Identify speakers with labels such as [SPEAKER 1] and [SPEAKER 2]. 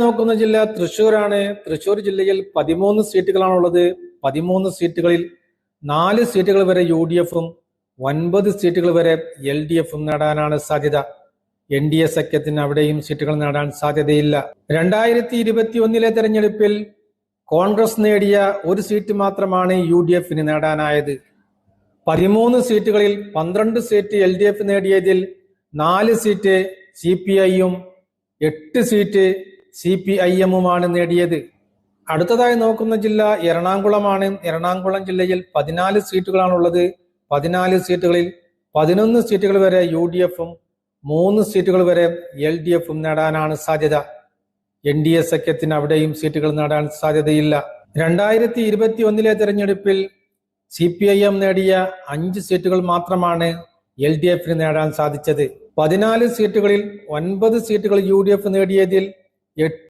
[SPEAKER 1] നോക്കുന്ന ജില്ല തൃശൂരാണ് തൃശൂർ ജില്ലയിൽ പതിമൂന്ന് സീറ്റുകളാണുള്ളത്. പതിമൂന്ന് സീറ്റുകളിൽ നാല് സീറ്റുകൾ വരെ യു ഡി എഫും ഒൻപത് സീറ്റുകൾ വരെ എൽ ഡി എഫും നേടാനാണ് സാധ്യത. എൻ ഡി എ സഖ്യത്തിന് അവിടെയും സീറ്റുകൾ നേടാൻ സാധ്യതയില്ല. രണ്ടായിരത്തി ഇരുപത്തി ഒന്നിലെ തെരഞ്ഞെടുപ്പിൽ കോൺഗ്രസ് നേടിയ ഒരു സീറ്റ് മാത്രമാണ് യു ഡി എഫിന് നേടാനായത്. പതിമൂന്ന് സീറ്റുകളിൽ പന്ത്രണ്ട് സീറ്റ് എൽ ഡി എഫ് നേടിയതിൽ നാല് സീറ്റ് സി പി ഐയും എട്ട് സീറ്റ് സി പി ഐ എമ്മുമാണ് നേടിയത്. അടുത്തതായി നോക്കുന്ന ജില്ല എറണാകുളമാണ്. എറണാകുളം ജില്ലയിൽ പതിനാല് സീറ്റുകളാണുള്ളത്. പതിനാല് സീറ്റുകളിൽ പതിനൊന്ന് സീറ്റുകൾ വരെ യു ഡി എഫും മൂന്ന് സീറ്റുകൾ വരെ എൽ ഡി എഫും നേടാനാണ് സാധ്യത. എൻ ഡി എ സഖ്യത്തിന് അവിടെയും സീറ്റുകൾ നേടാൻ സാധ്യതയില്ല. രണ്ടായിരത്തി ഇരുപത്തി ഒന്നിലെ തെരഞ്ഞെടുപ്പിൽ സി പി ഐ എം നേടിയ അഞ്ച് സീറ്റുകൾ മാത്രമാണ് എൽ ഡി എഫിന് നേടാൻ സാധിച്ചത്. പതിനാല് സീറ്റുകളിൽ ഒൻപത് സീറ്റുകൾ യു ഡി എഫ് നേടിയതിൽ എട്ട്